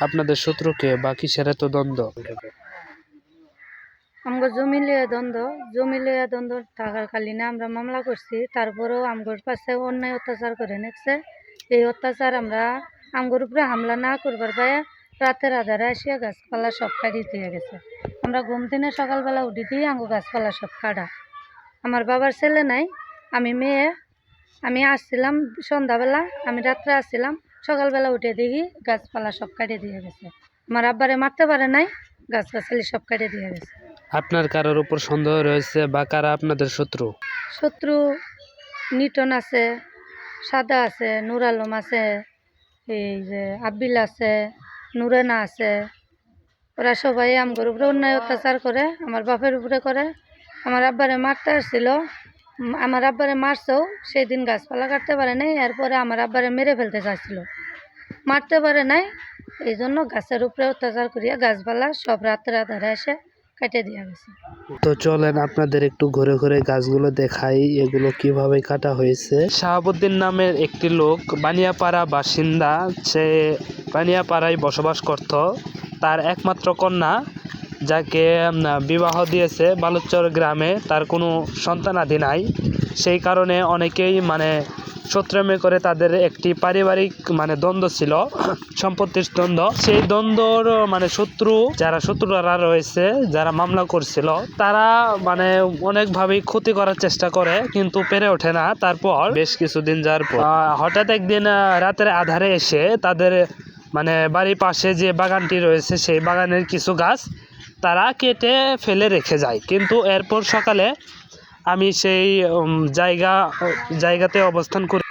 আপনাদের শত্রুকে বা কিসের এত দ্বন্দ্ব? আমগো জমি লিয়ে দ্বন্দ্ব, জমি লিয়ে দ্বন্দ্ব থাকার কালীনে আমরা মামলা করছি। তারপরেও আমগোর পাশে অন্যায় অত্যাচার করে নিচ্ছে। এই অত্যাচার আমরা আমগোর উপরে হামলা না করবার পায়ে রাতের আধারে আসিয়া গাছপালা সব কাটি দিয়ে গেছে। আমরা ঘুম দিনে সকালবেলা উঠি দিয়ে আঙ্গো গাছপালা সব কাটা। আমার বাবার ছেলে নাই, আমি মেয়ে। আমি আসছিলাম সন্ধ্যাবেলা, আমি রাত্রে আসছিলাম। সকালবেলা উঠে দেখি গাছপালা সব কাটে দিয়ে গেছে। আমার আব্বারে মারতে পারে নাই গাছ গাছালি সব কাটে দিয়ে গেছে। আপনার কারোর উপর সন্দেহ রয়েছে বা কারা আপনাদের শত্রু? শত্রু নিটন আছে সাদা আছে নুর আলম আছে এই যে আব্বিল আছে নুরেনা আছে। ওরা সবাই আমগর উপরে অন্যায় অত্যাচার করে আমার বাপের উপরে করে। আমার আব্বারে মারতে আসছিল আমার আব্বারে মারছেও সেই দিন গাছপালা কাটতে পারে নাই এরপরে আমার আব্বারে মেরে ফেলতে চাইছিল। মারতে পারে নাই এই জন্য গাছের উপরে অত্যাচার করিয়া গাছপালা সব রাতের আধারে এসে কেটে দিয়ে গেছে। তো চলেন আপনাদের একটু ঘুরে ঘুরে গাছগুলো দেখাই এগুলো কীভাবে কাটা হয়েছে। শাহাবুদ্দিন নামের একটি লোক বানিয়াপাড়া বাসিন্দা সে বানিয়াপাড়ায় বসবাস করত। তার একমাত্র কন্যা যাকে বিবাহ দিয়েছে বালুচর গ্রামে তার কোনো সন্তানাদি নাই। সেই কারণে অনেকেই মানে সত্রামে করে তাদের একটি পারিবারিক মানে দ্বন্দ্ব ছিল সম্পত্তির দ্বন্দ্ব। সেই দ্বন্দ্বর মানে শত্রু যারা শত্রুরা রয়েছে যারা মামলা করছিল তারা মানে অনেকভাবেই ক্ষতি করার চেষ্টা করে কিন্তু পেরে ওঠে না। তারপর বেশ কিছুদিন যাওয়ার পর। হঠাৎ একদিন রাতের আধারে এসে তাদের মানে বাড়ির পাশে যে বাগানটি রয়েছে, সেই বাগানের কিছু গাছ তারা কেটে ফেলে রেখে যায়। কিন্তু এরপর সকালে আমি সেই জায়গা, জায়গাতে অবস্থান করি।